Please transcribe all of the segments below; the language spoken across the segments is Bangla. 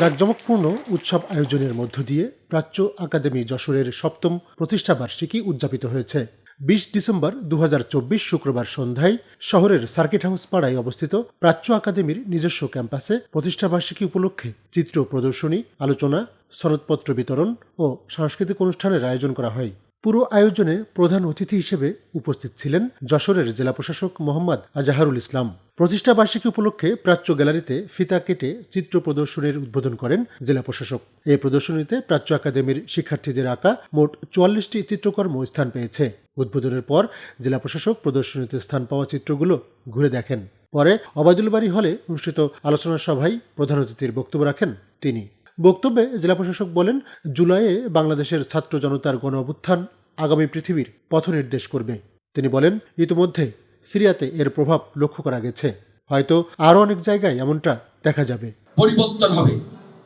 জাঁকজমকপূর্ণ উৎসব আয়োজনের মধ্য দিয়ে প্রাচ্য একাডেমি যশোরের সপ্তম প্রতিষ্ঠা বার্ষিকী উদযাপিত হয়েছে। বিশ ডিসেম্বর দু হাজার চব্বিশ শুক্রবার সন্ধ্যায় শহরের সার্কিট হাউস পাড়ায় অবস্থিত প্রাচ্য একাডেমির নিজস্ব ক্যাম্পাসে প্রতিষ্ঠাবার্ষিকী উপলক্ষে চিত্র প্রদর্শনী, আলোচনা, সনদপত্র বিতরণ ও সাংস্কৃতিক অনুষ্ঠানের আয়োজন করা হয়। পুরো আয়োজনে প্রধান অতিথি হিসেবে উপস্থিত ছিলেন যশোরের জেলা প্রশাসক মোহাম্মদ আজাহারুল ইসলাম। প্রতিষ্ঠা বার্ষিকী উপলক্ষে প্রাচ্য গ্যালারিতে ফিতা কেটে চিত্র প্রদর্শনীর উদ্বোধন করেন জেলা প্রশাসক। এই প্রদর্শনীতে প্রাচ্য একাডেমির শিক্ষার্থীদের আঁকা মোট চুয়াল্লিশটি চিত্রকর্ম স্থান পেয়েছে। উদ্বোধনের পর জেলা প্রশাসক প্রদর্শনীতে স্থান পাওয়া চিত্রগুলো ঘুরে দেখেন। পরে অবায়দুল বাড়ি হলে অনুষ্ঠিত আলোচনা সভায় প্রধান অতিথির বক্তব্য রাখেন তিনি। বক্তব্যে জেলা প্রশাসক বলেন জুলাইয়ে বাংলাদেশের ছাত্র জনতার গণ অভ্যুত্থান আগামী পৃথিবীর পথ নির্দেশ করবে। তিনি বলেন ইতিমধ্যে সিরিয়াতে এর প্রভাব লক্ষ্য করা গেছে। হয়তো আরও অনেক জায়গায় এমনটা দেখা যাবে। পরিবর্তন হবে।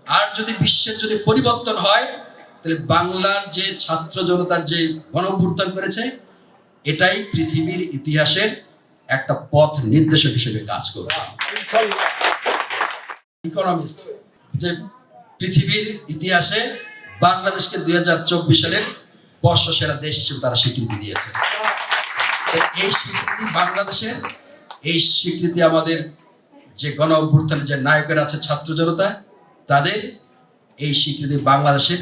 আর যদি বিশ্বের যদি পরিবর্তন হয় তাহলে বাংলার যে ছাত্র জনতার যে গণঅভ্যুত্থান করেছে এটাই পৃথিবীর ইতিহাসের একটা পথ নির্দেশক হিসেবে কাজ করবে। ইকোনমিস্ট যে পৃথিবীর ইতিহাসে বাংলাদেশকে দুই হাজার চব্বিশ সালের বর্ষ সেরা দেশ হিসেবে তারা স্বীকৃতি দিয়েছে। এই স্বীকৃতি বাংলাদেশের এই স্বীকৃতি আমাদের যে গণ অভ্যুত্থানের যে নায়কের আছে ছাত্র জনতা, তাদের এই স্বীকৃতি বাংলাদেশের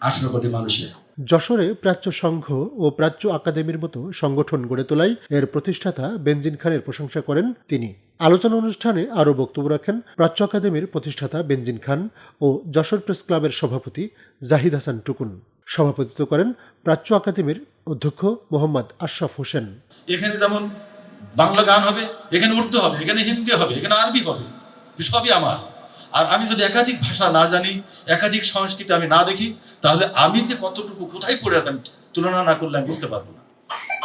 আঠারো কোটি মানুষের। যশোরে প্রাচ্য সংঘ ও প্রাচ্য একাডেমির মতো সংগঠন গড়ে তোলায় এর প্রতিষ্ঠাতা বেনজিন খানের প্রশংসা করেন তিনি। আলোচনা অনুষ্ঠানে আরও বক্তব্য রাখেন প্রাচ্য একাডেমির প্রতিষ্ঠাতা বেনজিন খান ও যশোর প্রেস ক্লাবের সভাপতি জাহিদ হাসান টুকুন। সভাপতিত্ব করেন প্রাচ্য একাডেমির অধ্যক্ষ মোহাম্মদ আশরাফ হোসেন। এখানে যেমন বাংলা গান হবে, এখানে উর্দু হবে, এখানে হিন্দি হবে, এখানে আরবি হবে, সবই আমার। আর আমি যদি একাধিক ভাষা না জানি, একাধিক সংস্কৃতি আমি না দেখি, তাহলে আমি যে কতটুকু কোথায় পড়ে আছি তুলনা না করলে আমি বুঝতে পারব না।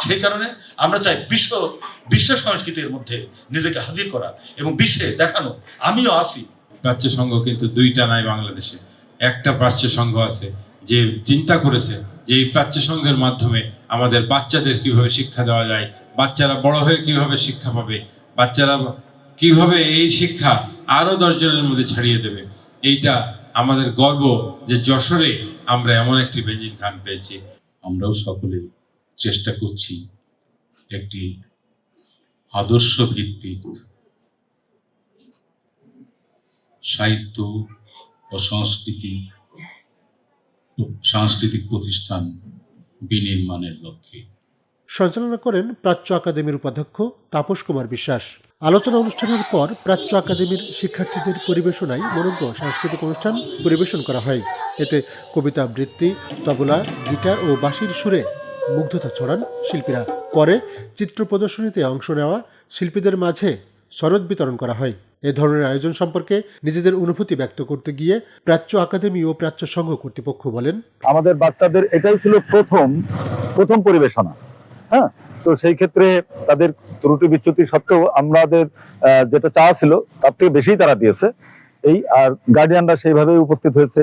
সেই কারণে আমরা চাই বিশ্ব বিশ্ব সংস্কৃতির মধ্যে নিজেকে হাজির করা এবং বিশ্বে দেখানো। আমিও আসি প্রাচ্য সংঘ কিন্তু দুইটা নাই বাংলাদেশে। একটা প্রাচ্য সংঘ আছে যে চিন্তা করেছে যে এই প্রাচ্য সংঘের মাধ্যমে আমাদের বাচ্চাদের কীভাবে শিক্ষা দেওয়া যায় বাচ্চারা বড় হয়ে কীভাবে শিক্ষা পাবে বাচ্চারা কীভাবে এই শিক্ষা আরও দশজনের মধ্যে ছাড়িয়ে দেবে। এইটা আমাদের গর্ব যে যশোরে আমরা এমন একটি বেঞ্জিন খান পেয়েছি। আমরাও সকলে চেষ্টা করছি একটি আদর্শ ভিত্তিক সাহিত্য ও সংস্কৃতি সাংস্কৃতিক প্রতিষ্ঠান বিনির্মাণের লক্ষ্যে। সঞ্চালনা করেন প্রাচ্য একাডেমির উপাধ্যক্ষ তাপস কুমার বিশ্বাস। আলোচনা অনুষ্ঠানের পর প্রাচ্য একাডেমির শিক্ষার্থীদের পরিবেশনায় মনোজ্ঞ সাংস্কৃতিক অনুষ্ঠান পরিবেশন করা হয়। এতে কবিতা আবৃত্তি, তবলা, গিটার ও বাঁশির সুরে মুগ্ধতা ছড়ান শিল্পীরা। পরে চিত্র প্রদর্শনীতে অংশ নেওয়া শিল্পীদের মাঝে সনদ বিতরণ করা হয়। এ ধরনের আয়োজন সম্পর্কে নিজেদের অনুভূতি ব্যক্ত করতে গিয়ে প্রাচ্য একাডেমি ও প্রাচ্য সংঘ কর্তৃপক্ষ বলেন, আমাদের বাচ্চাদের এটাই ছিল প্রথম প্রথম পরিবেশনা। হ্যাঁ? তো সেই ক্ষেত্রে তাদের ত্রুটি বিচ্যুতি সত্ত্বেও আমাদের যেটা চাওয়া ছিল, তার থেকে বেশি তারা দিয়েছে। এই আর গার্ডিয়ানরা সেইভাবেই উপস্থিত হয়েছে।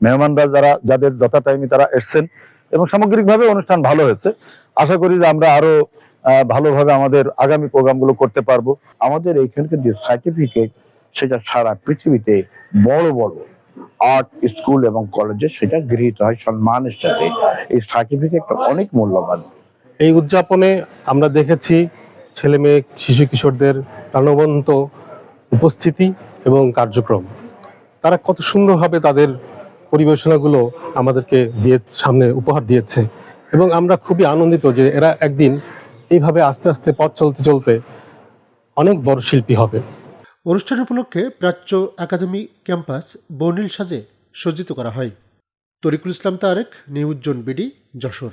মেহমানরা যারা, যাদের যথা টাইমে তারা এসছেন। এবং সামগ্রিকভাবে অনুষ্ঠান ভালো হয়েছে। আশা করি যে আমরা আরও ভালোভাবে আমাদের আগামী প্রোগ্রামগুলো করতে পারব। আমাদের এইখানকার যে সার্টিফিকেট সেটা সারা পৃথিবীতে বড় বড় আর্ট স্কুল এবং কলেজে সেটা গৃহীত হয় সম্মানের সাথে। এই সার্টিফিকেটটা অনেক মূল্যবান। এই উদযাপনে আমরা দেখেছি ছেলে মেয়ে, শিশু কিশোরদের প্রাণবন্ত উপস্থিতি এবং কার্যক্রম। তারা কত সুন্দরভাবে তাদের পরিবেশনাগুলো আমাদেরকে দিয়ে সামনে উপহার দিয়েছে। এবং আমরা খুবই আনন্দিত যে এরা একদিন এইভাবে আস্তে আস্তে পথ চলতে চলতে অনেক বড় শিল্পী হবে। অনুষ্ঠান উপলক্ষে প্রাচ্য একাডেমি ক্যাম্পাস বর্ণিল সাজে সজ্জিত করা হয়। তরিকুল ইসলাম তারেক নিউজ্জন বিডি, যশোর।